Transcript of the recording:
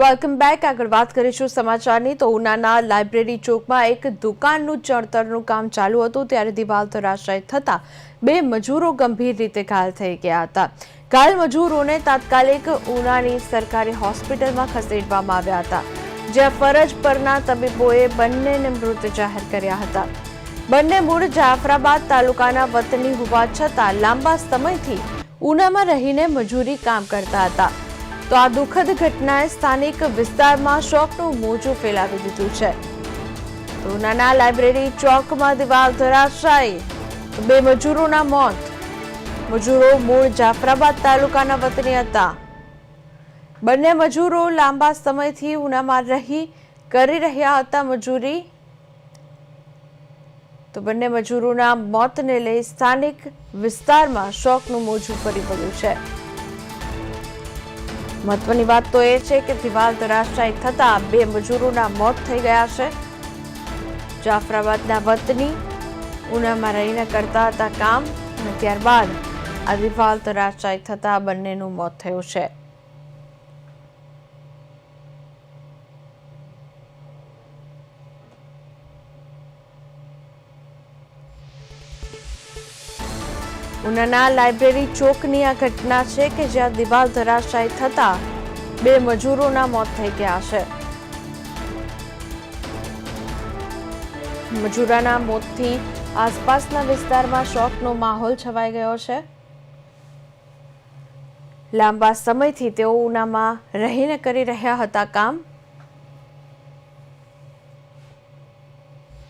Welcome back આગળ વાત કરીશું સમાચારની. તો ઉનાના લાઇબ્રેરી ચોકમાં એક દુકાનનું ચણતરનું કામ ચાલુ હતું ત્યારે દિવાલ ધરાશાય થતાં બે મજૂરો ગંભીર રીતે ઘાયલ થઈ ગયા હતા. ઘાયલ મજૂરોને તાત્કાલિક ઉનાની સરકારી હોસ્પિટલમાં ખસેડવામાં આવ્યા હતા, જ્યાં ફરજ પરના તબીબોએ બંનેને મૃત જાહેર કર્યા હતા. બંને મૂળ જાફરાબાદ તાલુકાના વતની હોવા છતાં લાંબા સમયથી ઉનામાં રહીને મજૂરી કામ કરતા હતા. તો આ દુઃખદ ઘટનાએ સ્થાનિક વિસ્તારમાં શોકનું મોજું ફેલાવી દીધું છે. તો ઉનાના લાઇબ્રેરી ચોકમાં દિવાલ ધરાશાયી. બે મજૂરોના મોત. મજૂરો મૂળ જાફરાબાદ તાલુકાના વતની હતા. બંને મજૂરો લાંબા સમયથી ઉનામાં રહી, કરી રહ્યા હતા મજૂરી. તો બંને મજૂરોના મોતને લઈ સ્થાનિક વિસ્તારમાં શોકનું મોજું ફરી પડ્યું છે. મહત્વની વાત તો એ છે કે દિવાલ ધરાશાયી થતા બે મજૂરોના મોત થઈ ગયા છે. જાફરાબાદના વતની ઉનામાં રહીને કરતા હતા કામ અને ત્યારબાદ આ દિવાલ ધરાશાયી થતા બંનેનું મોત થયું છે. ઉનાના લાઇબ્રેરી ચોકની આ ઘટના છે કે જ્યાં દિવાલ ધરાશાયી થતા બે મજૂરોના મોત થઈ ગયા છે. મજૂરાના મોતથી આસપાસના વિસ્તારમાં શોકનો માહોલ છવાઈ ગયો છે. લાંબા સમયથી તેઓ ઉનામાં રહીને કરી રહ્યા હતા કામ.